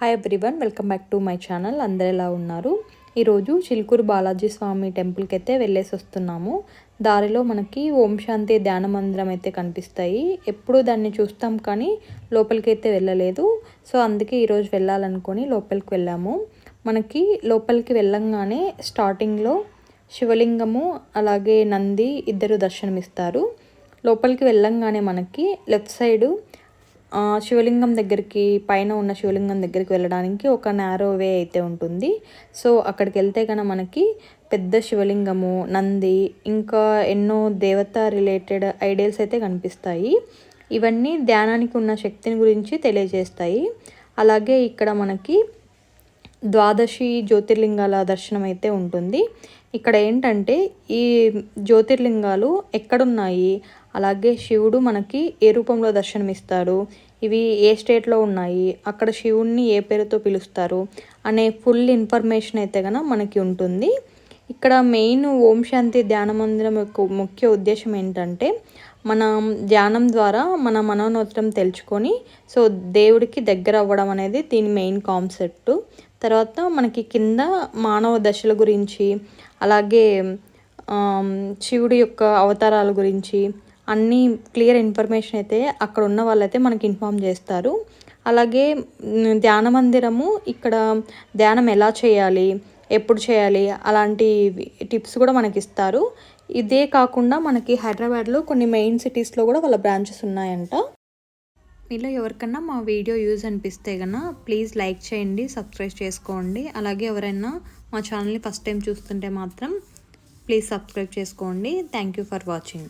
Hi everyone welcome back to my channel అందరు ఎలా ఉన్నారు? ఈరోజు చిలుకూరు బాలాజీ స్వామి టెంపుల్కి అయితే వెళ్ళేసి వస్తున్నాము. దారిలో మనకి ఓం శాంతి ధ్యాన మందిరం అయితే కనిపిస్తాయి. ఎప్పుడూ దాన్ని చూస్తాం కానీ లోపలికి అయితే వెళ్ళలేదు. సో అందుకే ఈరోజు వెళ్ళాలనుకొని లోపలికి వెళ్ళాము. మనకి లోపలికి వెళ్ళంగానే స్టార్టింగ్లో శివలింగము అలాగే నంది ఇద్దరు దర్శనమిస్తారు. లోపలికి వెళ్ళంగానే మనకి లెఫ్ట్ సైడు శివలింగం దగ్గరికి పైన ఉన్న శివలింగం దగ్గరికి వెళ్ళడానికి ఒక నేరో వే అయితే ఉంటుంది. సో అక్కడికి వెళ్తే కనుక మనకి పెద్ద శివలింగము నంది ఇంకా ఎన్నో దేవత రిలేటెడ్ ఐడియల్స్ అయితే కనిపిస్తాయి. ఇవన్నీ ధ్యానానికి ఉన్న శక్తిని గురించి తెలియజేస్తాయి. అలాగే ఇక్కడ మనకి ద్వాదశి జ్యోతిర్లింగాల దర్శనం అయితే ఉంటుంది. ఇక్కడ ఏంటంటే ఈ జ్యోతిర్లింగాలు ఎక్కడున్నాయి? అలాగే శివుడు మనకి ఏ రూపంలో దర్శనమిస్తాడు? ఇవి ఏ స్టేట్లో ఉన్నాయి? అక్కడ శివుణ్ణి ఏ పేరుతో పిలుస్తారు? అనే ఫుల్ ఇన్ఫర్మేషన్ అయితే కనుక మనకి ఉంటుంది. ఇక్కడ మెయిన్ ఓం శాంతి ధ్యాన మందిరం యొక్క ముఖ్య ఉద్దేశం ఏంటంటే మనం ధ్యానం ద్వారా మన మనోనోత్రం తెలుసుకొని సో దేవుడికి దగ్గర అవ్వడం అనేది దీని మెయిన్ కాన్సెప్ట్. తర్వాత మనకి కింద మానవ దశల గురించి అలాగే శివుడి యొక్క అవతారాల గురించి అన్నీ క్లియర్ ఇన్ఫర్మేషన్ అయితే అక్కడ ఉన్న వాళ్ళైతే మనకి ఇన్ఫామ్ చేస్తారు. అలాగే ధ్యాన మందిరము ఇక్కడ ధ్యానం ఎలా చేయాలి ఎప్పుడు చేయాలి అలాంటి టిప్స్ కూడా మనకి ఇస్తారు ఇదే కాకుండా మనకి హైదరాబాద్లో కొన్ని మెయిన్ సిటీస్లో కూడా వాళ్ళ బ్రాంచెస్ ఉన్నాయంట. మీలో ఎవరికన్నా మా వీడియో యూజ్ అనిపిస్తే కన్నా ప్లీజ్ లైక్ చేయండి సబ్స్క్రైబ్ చేసుకోండి. అలాగే ఎవరైనా మా ఛానల్ని ఫస్ట్ టైం చూస్తుంటే మాత్రం ప్లీజ్ సబ్స్క్రైబ్ చేసుకోండి. Thank you for watching.